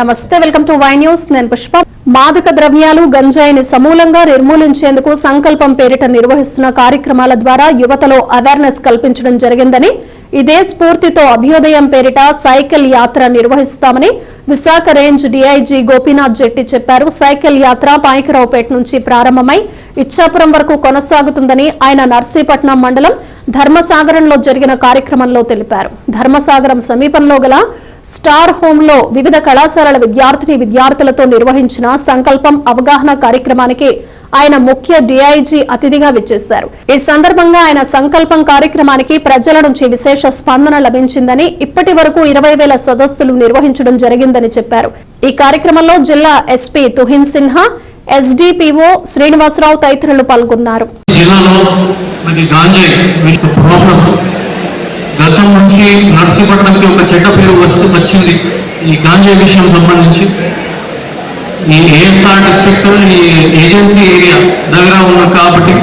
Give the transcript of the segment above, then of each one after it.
నమస్తే welcome to Y news. నేను పుష్ప. మాదక ద్రవ్యాలు గంజాయిని సమూలంగా నిర్మూలించేందుకు సంకల్పం పేరిట నిర్వహిస్తున్న కార్యక్రమాల ద్వారా యువతలో అవేర్నెస్ కల్పించడం జరిగిందని ఇదే స్ఫూర్తితో అభ్యుదయం పేరిట సైకిల్ యాత్ర నిర్వహిస్తామని విశాఖ రేంజ్ డీఐజీ గోపీనాథ్ జెట్టి చెప్పారు సైకిల్ యాత్ర పాయకరావుపేట నుంచి ప్రారంభమై ఇచ్చాపురం వరకు కొనసాగుతుందని ఆయన నర్సీపట్నం మండలం ధర్మసాగరంలో జరిగిన కార్యక్రమంలో తెలిపారు. ధర్మసాగరం సమీపంలో గల స్టార్ హోమ్లో వివిధ కళాశాలల విద్యార్థిని విద్యార్థులతో నిర్వహించిన సంకల్పం అవగాహన కార్యక్రమానికి ఆయన ముఖ్య డిఐజీ అతిథిగా విచ్చేశారు. ఈ సందర్భంగా ఆయన సంకల్పం కార్యక్రమానికి ప్రజల నుంచి విశేష స్పందన లభించిందని ఇప్పటి వరకు ఇరవై వేల సదస్సులు నిర్వహించడం జరిగిందని చెప్పారు. ఈ కార్యక్రమంలో జిల్లా ఎస్పీ తుహిన్ సిన్హా ఎస్డిపిఓ శ్రీనివాసరావు తదితరులు పాల్గొన్నారు. గతం నుంచి నర్సీపట్నంకి ఒక చెడ్డ పేరు వస్తు వచ్చింది ఈ గాంజా విషయం సంబంధించి. ఈ ఏఎస్ఆర్ డిస్ట్రిక్ట్ ఈ ఏజెన్సీ ఏరియా దగ్గర ఉన్న కాబట్టి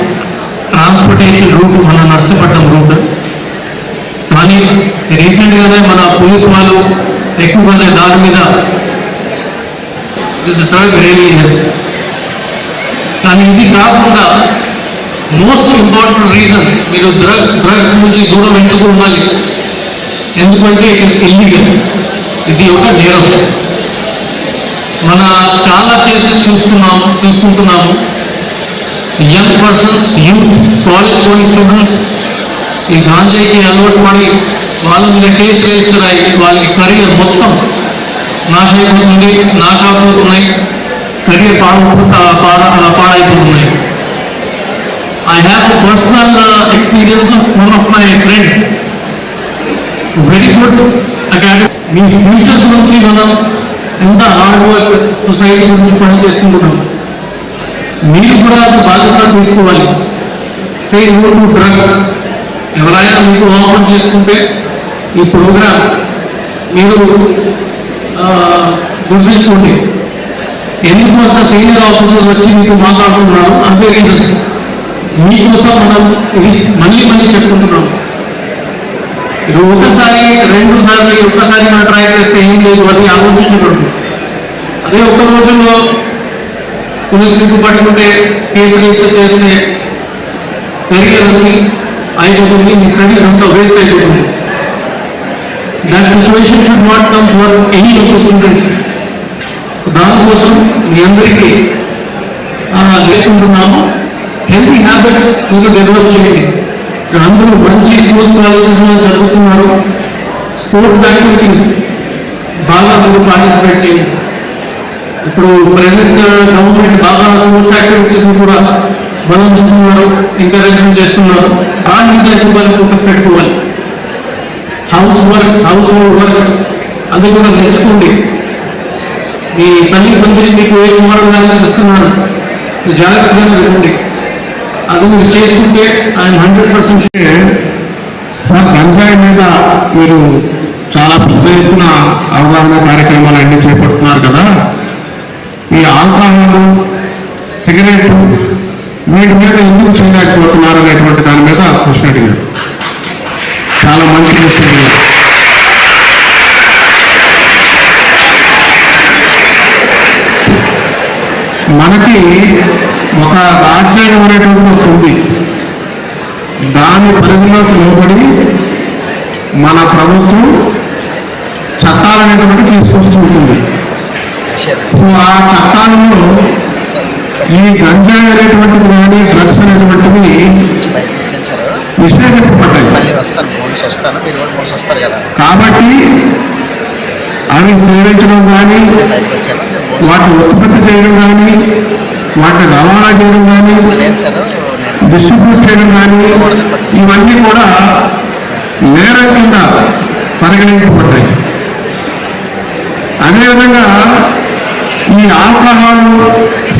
ట్రాన్స్పోర్టేషన్ రూట్ మన నర్సీపట్నం రూట్ కానీ రీసెంట్గానే మన పోలీస్ వాళ్ళు ఎక్కువగానే దాని మీద డ్రగ్ రియలీ కానీ ఇది కాకుండా మోస్ట్ ఇంపార్టెంట్ రీజన్ మీరు డ్రగ్స్ డ్రగ్స్ నుంచి దూరం ఎందుకు ఉండాలి? ఎందుకంటే ఇట్ ఇస్ ఇల్లీగల్ ఇది ఒక నేరం. మన చాలా కేసెస్ చూసుకున్నాము చూసుకుంటున్నాము. Young persons youth college going students ఈ గాంజాయికి అలవాటు పడి వాళ్ళ మీద కేసులు వేస్తున్నాయి వాళ్ళకి కరియర్ మొత్తం నాశ అయిపోతుంది నాశపోతున్నాయి కరియర్ పాడు పాడ పాడైపోతున్నాయి. I have personal experience uh, experience of my friend very good academy me future గురించి మనం ఎంత హార్డ్ వర్క్ సొసైటీ గురించి పని చేసుకుంటున్నాం. మీరు కూడా అది బాధ్యత తీసుకోవాలి. సే డ్రగ్స్ ఎవరైనా మీకు ఆఫర్ చేసుకుంటే ఈ ప్రోగ్రాం మీరు ఆ, గుర్తించుకోండి. ఎందుకు అంత సీనియర్ ఆఫీసర్స్ వచ్చి మీకు మాట్లాడుతున్నారు అంతే రీజన్ మీకోసం మనం ఇది మళ్ళీ మళ్ళీ చెప్పుకుంటున్నాం. ఇది ఒకసారి రెండు సార్లు ఒక్కసారి మనం ట్రై చేస్తే ఏం లేదు అది ఆలోచించకూడదు. అదే ఒక్క రోజుల్లో పోలీసులకు పట్టుకుంటే కేసు రిజిస్టర్ చేస్తే పెరిగేదని అయిపోతుంది మీ స్టడీస్ అంతా వేస్ట్ అయిపోతుంది. That situation should not come for any of students so దానికోసం మీ అందరికీ వేసుకుంటున్నాము హెల్తీ హ్యాబిట్స్ మీరు డెవలప్ చేయండి. ఇక్కడ అందరూ మంచి స్పోర్ట్స్ కాలేజెస్లో చదువుతున్నారు. స్పోర్ట్స్ యాక్టివిటీస్ బాగా మీరు పార్టిసిపేట్ చేయండి. ఇప్పుడు ప్రజెంట్ గవర్నమెంట్ బాగా స్పోర్ట్స్ యాక్టివిటీస్ని కూడా బలం ఇస్తున్నారు ఎంకరేజ్మెంట్ చేస్తున్నారు. దాని మీద ఎక్కువ ఫోకస్ పెట్టుకోవాలి house works house hold works అది కూడా నేర్చుకోండి. మీ తల్లి తండ్రి మీకు ఏ కుమారుడు చేస్తున్నాను జాగ్రత్తగా వినండి అది మీరు చేసుకుంటే ఆయన హండ్రెడ్ పర్సెంట్ సార్ గంజాయి మీద మీరు చాలా పెద్ద ఎత్తున అవగాహన కార్యక్రమాలు అన్ని చేపడుతున్నారు కదా. ఈ ఆల్కహాల్ సిగరెట్ వీటి మీద ఎందుకు చేయలేకపోతున్నారు అనేటువంటి దాని మీద క్వశ్చన్ అడిగారు. చాలా మంచి క్వశ్చన్ అడిగారు. మనకి ఒక రాజ్యాంగం అనేటువంటిది ఒకటి ఉంది. దాని పరిధిలోకి లోబడి మన ప్రభుత్వం చట్టాలు అనేటువంటి తీసుకొస్తూ ఉంటుంది. సో ఆ చట్టాలలో ఈ గంజాయి అనేటువంటిది కానీ డ్రగ్స్ అనేటువంటివి కదా. కాబట్టి అవి సేవించడం కానీ వాటిని ఉత్పత్తి చేయడం కానీ వాటిని రవాణా చేయడం కానీ డిస్ట్రిబ్యూట్ చేయడం కానీ ఇవన్నీ కూడా నేరం కింద పరిగణించబడ్డాయి. అదేవిధంగా ఈ ఆల్కహాల్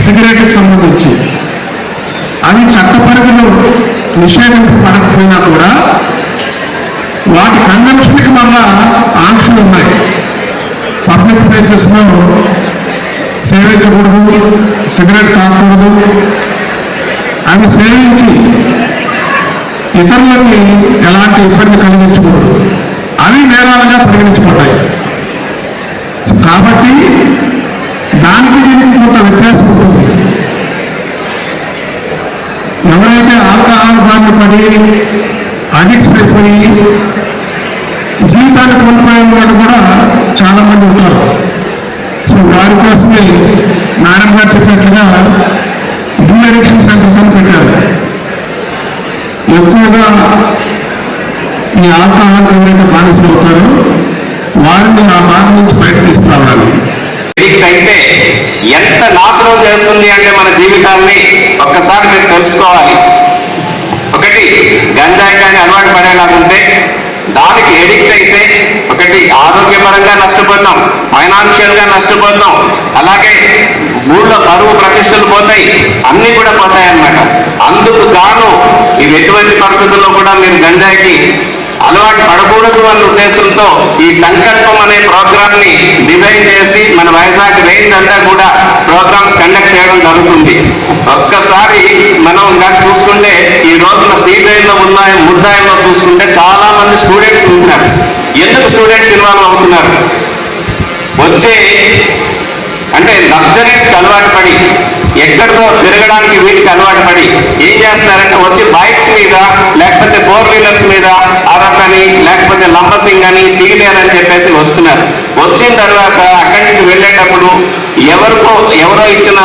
సిగరెట్కి సంబంధించి. అవి చట్ట పరిధిలో నిషేధింపబడకపోయినా కూడా వాటి కన్వెన్షన్కి మళ్ళా ఆంక్షలు ఉన్నాయి. పబ్లిక్ ప్లేసెస్లో సేవించకూడదు సిగరెట్ తాగకూడదు అవి సేవించి ఇతరులకి ఎలాంటి ఇబ్బంది కలిగించకూడదు. అవి నేరాలుగా పరిగణించబడ్డాయి. కాబట్టి దానికి కొంత వ్యత్యాసం ఉంటుంది. ఎవరైతే ఆల్కహాల్ బారిన పడి అడిక్ట్స్ అయిపోయి జీవితాన్ని కోల్పోయిన వాళ్ళు కూడా చాలామంది ఉంటారు. సో వారి కోసమే మేడం గారు చెప్పినట్లుగా డీ అడిక్షన్ సెంటర్స్ అని పెట్టారు. ఎక్కువగా ఈ ఆల్కహాల్ ఎవరైతే బానిసలు అవుతారో వారిని ఆ బాధ నుంచి బయట తీసుకురావడానికి. అయితే ఎంత నాశనం చేస్తుంది అంటే మన జీవితాన్ని ఒక్కసారి మీరు తెలుసుకోవాలి. ఒకటి గంజాయి కానీ అలవాటు పడేలాగుంటే దానికి ఎడిక్ట్ అయితే ఒకటి ఆరోగ్యపరంగా నష్టపోతాం ఫైనాన్షియల్గా నష్టపోతాం అలాగే ఊళ్ళో పరువు ప్రతిష్టలు పోతాయి అన్నీ కూడా పోతాయి అన్నమాట అందుకు గాను ఇవి ఎటువంటి పరిస్థితుల్లో కూడా మీరు గంజాయికి అలవాటు పడకూడదు అన్న ఉద్దేశంతో ఈ సంకల్పం అనే ప్రోగ్రామ్ని డిజైన్ చేసి మన వైజాగ్ రేంజ్ అంతా కూడా ప్రోగ్రామ్స్ కండక్ట్ చేయడం జరుగుతుంది. ఒక్కసారి మనం ఇంకా చూసుకుంటే ఈ రోజున సీబీఐలో లో ఉన్న ముద్దాయిలో చూసుకుంటే చాలా మంది స్టూడెంట్స్ ఉంటున్నారు. ఎందుకు స్టూడెంట్స్ ఇన్వాల్వ్ అవుతున్నారు? వచ్చే అంటే లగ్జరీస్కి అలవాటు పడి ఎక్కడికో తిరగడానికి వీటికి అలవాటు పడి ఏం చేస్తున్నారంటే వచ్చి బైక్స్ మీద లేకపోతే ఫోర్ వీలర్స్ మీద అరకని లేకపోతే లంబసింగ్ అని సీనియర్ అని చెప్పేసి వస్తున్నారు. వచ్చిన తర్వాత అక్కడి నుంచి వెళ్ళేటప్పుడు ఎవరికో ఎవరో ఇచ్చిన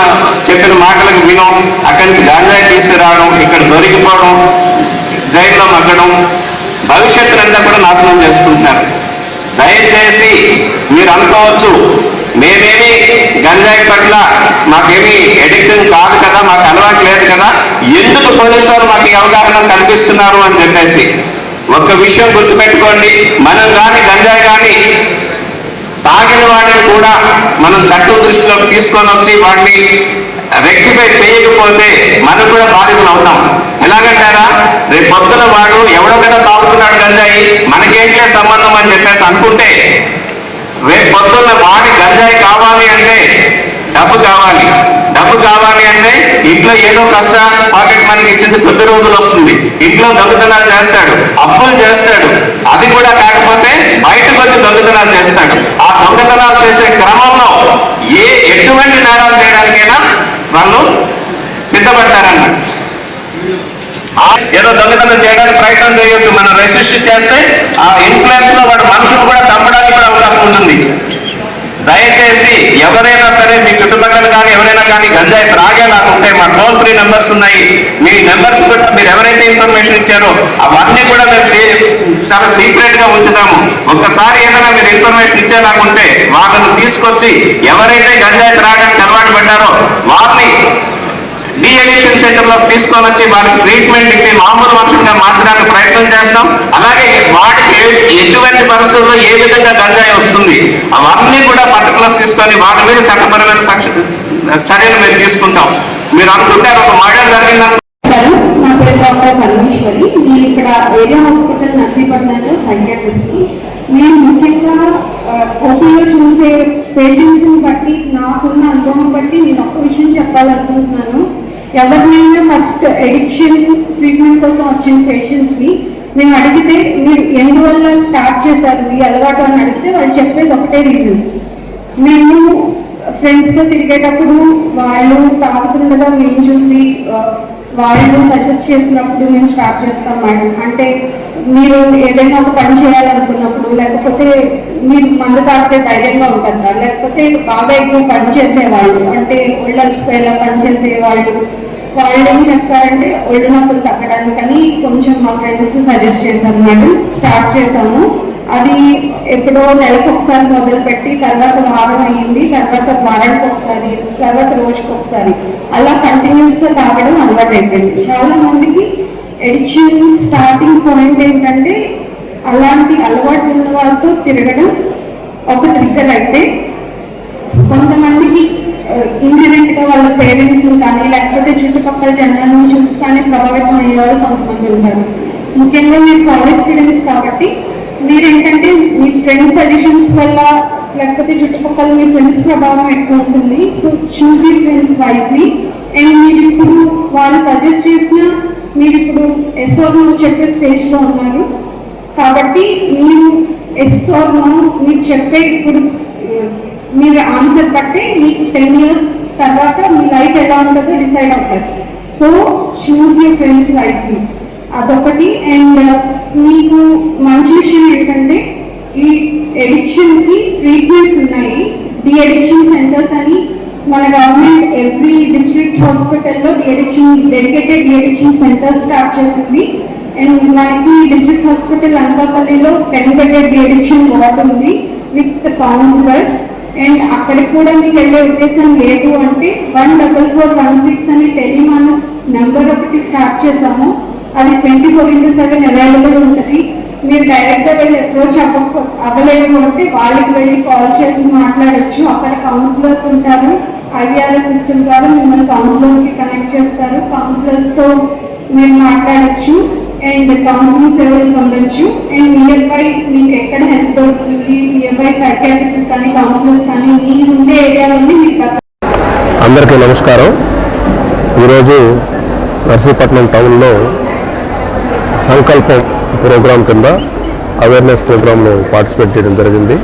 చెప్పిన మాటలకు వినం అక్కడి నుంచి గాంజాయి తీసుకురావడం ఇక్కడ దొరికిపోవడం జైల్లో మగ్గడం భవిష్యత్తునంతా కూడా నాశనం చేసుకుంటున్నారు. దయచేసి మీరు అనుకోవచ్చు మేమేమి గంజాయి పట్ల మాకేమి ఎడిక్టింగ్ కాదు కదా మాకు అలవాటు లేదు కదా ఎందుకు పోలీసులు మాకు అవగాహన కల్పిస్తున్నారు అని చెప్పేసి ఒక్క విషయం గుర్తుపెట్టుకోండి మనం కానీ గంజాయి కానీ తాగిన వాడిని కూడా మనం చట్టం దృష్టిలోకి తీసుకొని వచ్చి వాటిని రెక్టిఫై చేయకపోతే మనం కూడా బాధితులు అవుతాం. ఎలాగంటారా? రేపు పొద్దున వాడు ఎవడో కదా తాగుతున్నాడు గంజాయి మనకేంటే సంబంధం అని చెప్పేసి అనుకుంటే రేపు పొద్దున్న వాడి గంజాయి కావాలి అంటే డబ్బు కావాలి. డబ్బు కావాలి అంటే ఇంట్లో ఏదో కష్ట పాకెట్ మనకి ఇచ్చింది కొద్ది రోజులు వస్తుంది. ఇంట్లో దొంగతనాలు చేస్తాడు అప్పులు చేస్తాడు. అది కూడా కాకపోతే బయటకు వచ్చి దొంగతనాలు చేస్తాడు. ఆ దొంగతనాలు చేసే క్రమంలో ఏ ఎటువంటి నేరాలు చేయడానికైనా వాళ్ళు సిద్ధపడతారన్నమాట. ఏదో దొంగతనం చేయడానికి ప్రయత్నం చేయొచ్చు మనం రెసిస్ట్ చేస్తే ఆ ఇన్ఫ్లుయెన్స్లో వాడు మనుషులు కూడా చంపడానికి కూడా అవకాశం ఉంటుంది. దయచేసి ఎవరైనా సరే మీ చుట్టుపక్కల కానీ ఎవరైనా కానీ గంజాయి త్రాగేలాగా ఉంటే మా టోల్ ఫ్రీ నెంబర్స్ ఉన్నాయి. మీ నెంబర్స్ కూడా మీరు ఎవరైతే ఇన్ఫర్మేషన్ ఇచ్చారో అవన్నీ కూడా మేము చాలా సీక్రెట్గా ఉంచుతాము. ఒక్కసారి ఏదైనా మీరు ఇన్ఫర్మేషన్ ఇచ్చేలాగుంటే వాళ్ళని తీసుకొచ్చి ఎవరైతే గంజాయి త్రాగడానికి అలవాటు పడ్డారో వాళ్ళు డి అడిక్షన్ సెంటర్లో తీసుకొని వచ్చి వారికి ట్రీట్మెంట్ ఇచ్చి మామూలు మనుషులుగా మార్చడానికి ప్రయత్నం చేస్తాం. అలాగే వాటికి ఎటువంటి పరిస్థితుల్లో ఏ విధంగా గంజాయి వస్తుంది అవన్నీ కూడా పర్టికులర్స్ తీసుకొని వాటి మీద చట్టపరమైన చర్యలు మేము తీసుకుంటాం. మీరు అనుకుంటారు ఒక మర్డర్ జరిగిందని నా పేరు డాక్టర్ పరమేశ్వరి. నేను ఇక్కడ ఏరియా హాస్పిటల్ నర్సీపట్నంలో సైకాట్రిస్ట్ నేను ముఖ్యంగా ఓపీలో చూసే పేషెంట్స్ని బట్టి నాకున్న అనుభవం బట్టి నేను ఒక్క విషయం చెప్పాలనుకుంటున్నాను. ఎవరినైనా ఫస్ట్ ఎడిక్షన్ ట్రీట్మెంట్ కోసం వచ్చిన పేషెంట్స్ని మేము అడిగితే మీరు ఎందువల్ల స్టార్ట్ చేశారు? ఈ అలవాటు అని అడిగితే వాళ్ళు చెప్పేది ఒకటే రీజన్ మేము ఫ్రెండ్స్తో తిరిగేటప్పుడు వాళ్ళు తాగుతుండగా మేము చూసి వాళ్ళు సజెస్ట్ చేసినప్పుడు మేము స్టార్ట్ చేస్తాం మేడం. అంటే మీరు ఏదైనా ఒక పని చేయాలనుకున్నప్పుడు లేకపోతే మీరు మందు తాగితే ధైర్యంగా ఉంటుందా లేకపోతే బాగా ఎక్కువ పని చేసేవాళ్ళు అంటే ఒళ్ళల్సిపోయేలా పని చేసేవాళ్ళు వాళ్ళు ఏం చెప్తారంటే ఒళ్ళు నొప్పులు తగ్గడానికని కొంచెం మా ఫ్రెండ్స్ సజెస్ట్ చేశాను మేడం. స్టార్ట్ చేశాము. అది ఎప్పుడో నెలకు ఒకసారి మొదలుపెట్టి తర్వాత వారం అయ్యింది తర్వాత వారానికి ఒకసారి తర్వాత రోజుకి ఒకసారి. అలా కంటిన్యూస్గా తాగడం అలవాటు అయిపోయింది చాలా మందికి ఎడిక్షన్ స్టార్టింగ్ పాయింట్ అలాంటి అలవాటు ఉన్న వాళ్ళతో తిరగడం ఒక ట్రిగ్గర్ అయితే కొంతమందికి ఇండిరెక్ట్ వాళ్ళ పేరెంట్స్ కానీ లేకపోతే చుట్టుపక్కల జనాలను చూసి కానీ ప్రభావితం అయ్యేవాళ్ళు కొంతమంది ఉంటారు. ముఖ్యంగా మీరు కాలేజ్ స్టూడెంట్స్ కాబట్టి మీరేంటంటే మీ ఫ్రెండ్స్ సజెషన్స్ వల్ల లేకపోతే చుట్టుపక్కల మీ ఫ్రెండ్స్ ప్రభావం ఎక్కువ ఉంటుంది. సో చూసి ఫ్రెండ్స్ వైజ్లీ అండ్ మీరు ఇప్పుడు వాళ్ళు సజెస్ట్ చేసిన మీరు ఇప్పుడు ఎస్ఓ చెప్పే స్టేజ్లో ఉన్నారు. కాబట్టి నేను ఎస్ ఆర్ నో మీరు చెప్పే ఇప్పుడు మీరు ఆన్సర్ బట్టి మీకు టెన్ ఇయర్స్ తర్వాత మీ లైఫ్ ఎలా ఉంటుందో డిసైడ్ అవుతుంది so choose you friends wisely అదొకటి. అండ్ uh, మీకు మంచి విషయం ఏంటంటే ఈ ఎడిక్షన్కి ట్రీట్మెంట్స్ ఉన్నాయి. డిఎడిక్షన్ సెంటర్స్ అని మన గవర్నమెంట్ ఎవ్రీ డిస్ట్రిక్ట్ హాస్పిటల్లో deaddiction dedicated deaddiction centres start చేసింది. అండ్ మనకి డిస్ట్రిక్ట్ హాస్పిటల్ అనకాపల్లిలో టెన్ బెడెడ్ డి వార్డ్ ఉంది విత్ కౌన్సిలర్స్ అండ్ అక్కడికి కూడా మీకు వెళ్ళే ఉద్దేశం లేదు అంటే one double four one six అని టెలిమానస్ నెంబర్ ఒకటి స్టార్ట్ చేసాము అది twenty four into seven available ఉంటుంది. మీరు డైరెక్ట్గా వెళ్ళి అప్రోచ్ అవ్వక అవ్వలేదు అంటే వాళ్ళకి వెళ్ళి కాల్ చేసి మాట్లాడచ్చు. అక్కడ కౌన్సిలర్స్ ఉంటారు. ఐవీఆర్ఎస్ సిస్టమ్ ద్వారా మిమ్మల్ని కౌన్సిలర్స్కి కనెక్ట్ చేస్తారు. కౌన్సిలర్స్తో మీరు మాట్లాడచ్చు. అండ్ కౌన్సిలింగ్ సేవలు పొందొచ్చు? అండ్ నియర్ బై మీకు ఎక్కడ హెల్ప్ దొరుకుతుంది? నియర్ బై సైకాట్రిస్ట్ కానీ కౌన్సిలర్స్ కానీ మీరు ఉండే ఏరియాలోనే మీకు అందరికీ నమస్కారం. ఈరోజు నర్సీపట్నం టౌన్లో సంకల్పం ప్రోగ్రాం కింద అవేర్నెస్ ప్రోగ్రాంలో పార్టిసిపేట్ చేయడం జరిగింది.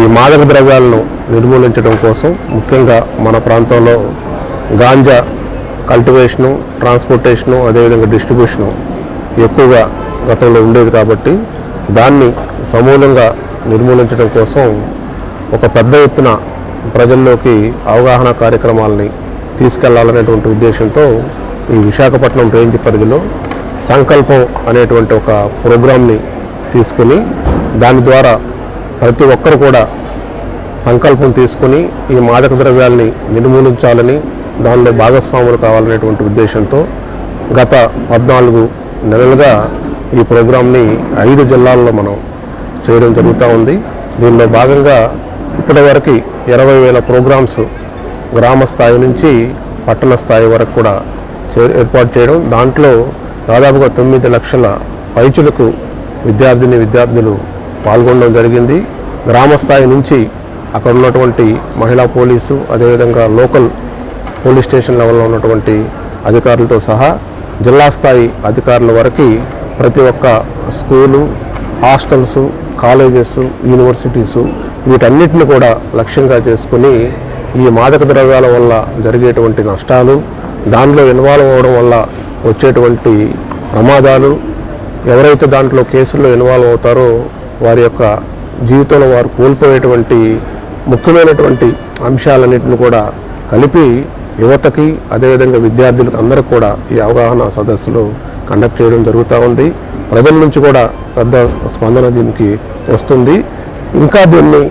ఈ మాదక ద్రవ్యాలను నిర్మూలించడం కోసం ముఖ్యంగా మన ప్రాంతంలో గాంజా కల్టివేషను ట్రాన్స్పోర్టేషను అదేవిధంగా డిస్ట్రిబ్యూషను ఎక్కువగా గతంలో ఉండేది కాబట్టి దాన్ని సమూలంగా నిర్మూలించడం కోసం ఒక పెద్ద ఎత్తున ప్రజల్లోకి అవగాహన కార్యక్రమాలని తీసుకెళ్ళాలనేటువంటి ఉద్దేశంతో ఈ విశాఖపట్నం రేంజ్ పరిధిలో సంకల్పం అనేటువంటి ఒక ప్రోగ్రామ్ని తీసుకుని దాని ద్వారా ప్రతి ఒక్కరు కూడా సంకల్పం తీసుకుని ఈ మాదక ద్రవ్యాల్ని నిర్మూలించాలని దానిలో భాగస్వాములు కావాలనేటువంటి ఉద్దేశంతో గత పద్నాలుగు నెలలుగా ఈ ప్రోగ్రాంని ఐదు జిల్లాల్లో మనం చేయడం జరుగుతూ ఉంది. దీనిలో భాగంగా ఇప్పటివరకు ఇరవై వేల ప్రోగ్రామ్స్ గ్రామ స్థాయి నుంచి పట్టణ స్థాయి వరకు కూడా చే- ఏర్పాటు చేయడం. దాంట్లో దాదాపుగా తొమ్మిది లక్షల పైచులకు విద్యార్థిని విద్యార్థులు పాల్గొనడం జరిగింది. గ్రామ స్థాయి నుంచి అక్కడ ఉన్నటువంటి మహిళా పోలీసు అదేవిధంగా లోకల్ పోలీస్ స్టేషన్ లెవెల్లో ఉన్నటువంటి అధికారులతో సహా జిల్లా స్థాయి అధికారుల వరకు ప్రతి ఒక్క స్కూలు హాస్టల్స్ కాలేజెస్ యూనివర్సిటీస్ వీటన్నిటిని కూడా లక్ష్యంగా చేసుకుని ఈ మాదక ద్రవ్యాల వల్ల జరిగేటువంటి నష్టాలు దానిలో ఇన్వాల్వ్ అవ్వడం వల్ల వచ్చేటువంటి ప్రమాదాలు ఎవరైతే దాంట్లో కేసుల్లో ఇన్వాల్వ్ అవుతారో వారి యొక్క జీవితంలో వారు కోల్పోయేటువంటి ముఖ్యమైనటువంటి అంశాలన్నింటిని కూడా కలిపి యువతకి అదేవిధంగా విద్యార్థులకు అందరూ కూడా ఈ అవగాహన సదస్సులు కండక్ట్ చేయడం జరుగుతూ ఉంది. ప్రజల నుంచి కూడా పెద్ద స్పందన దీనికి వస్తుంది. ఇంకా దీన్ని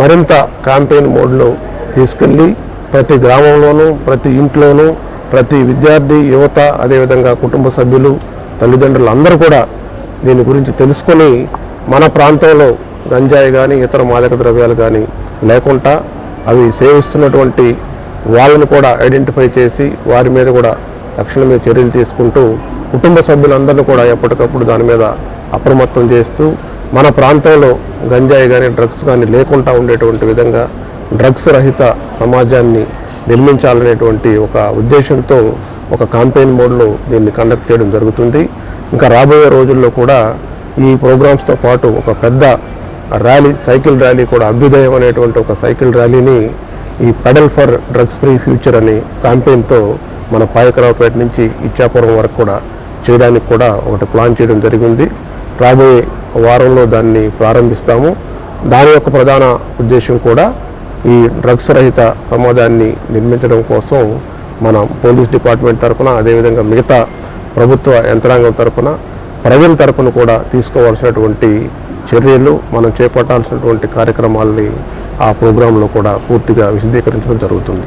మరింత క్యాంపెయిన్ మోడ్లో తీసుకెళ్ళి ప్రతి గ్రామంలోనూ ప్రతి ఇంట్లోనూ ప్రతి విద్యార్థి యువత అదేవిధంగా కుటుంబ సభ్యులు తల్లిదండ్రులు అందరూ కూడా దీని గురించి తెలుసుకొని మన ప్రాంతంలో గంజాయి కానీ ఇతర మాదక ద్రవ్యాలు కానీ లేకుండా అవి సేవిస్తున్నటువంటి వాళ్ళను కూడా ఐడెంటిఫై చేసి వారి మీద కూడా తక్షణమే చర్యలు తీసుకుంటూ కుటుంబ సభ్యులందరినీ కూడా ఎప్పటికప్పుడు దాని మీద అప్రమత్తం చేస్తూ మన ప్రాంతంలో గంజాయి కానీ డ్రగ్స్ కానీ లేకుండా ఉండేటువంటి విధంగా డ్రగ్స్ రహిత సమాజాన్ని నిర్మించాలనేటువంటి ఒక ఉద్దేశంతో ఒక కాంపెయిన్ మోడ్లో దీన్ని కండక్ట్ చేయడం జరుగుతుంది. ఇంకా రాబోయే రోజుల్లో కూడా ఈ ప్రోగ్రామ్స్తో పాటు ఒక పెద్ద ర్యాలీ సైకిల్ ర్యాలీ కూడా అభ్యుదయం అనేటువంటి ఒక సైకిల్ ర్యాలీని ఈ pedal for drugs free future అనే క్యాంపెయిన్తో మన పాయకరావుపేట నుంచి ఇచ్చాపురం వరకు కూడా చేయడానికి కూడా ఒకటి ప్లాన్ చేయడం జరిగింది. రాబోయే వారంలో దాన్ని ప్రారంభిస్తాము. దాని యొక్క ప్రధాన ఉద్దేశం కూడా ఈ డ్రగ్స్ రహిత సమాజాన్ని నిర్మించడం కోసం మన పోలీస్ డిపార్ట్మెంట్ తరఫున అదేవిధంగా మిగతా ప్రభుత్వ యంత్రాంగం తరఫున ప్రజల తరఫున కూడా తీసుకోవాల్సినటువంటి చర్యలు మనం చేపట్టాల్సినటువంటి కార్యక్రమాలని ఆ ప్రోగ్రాంలో కూడా పూర్తిగా విశదీకరించడం జరుగుతుంది.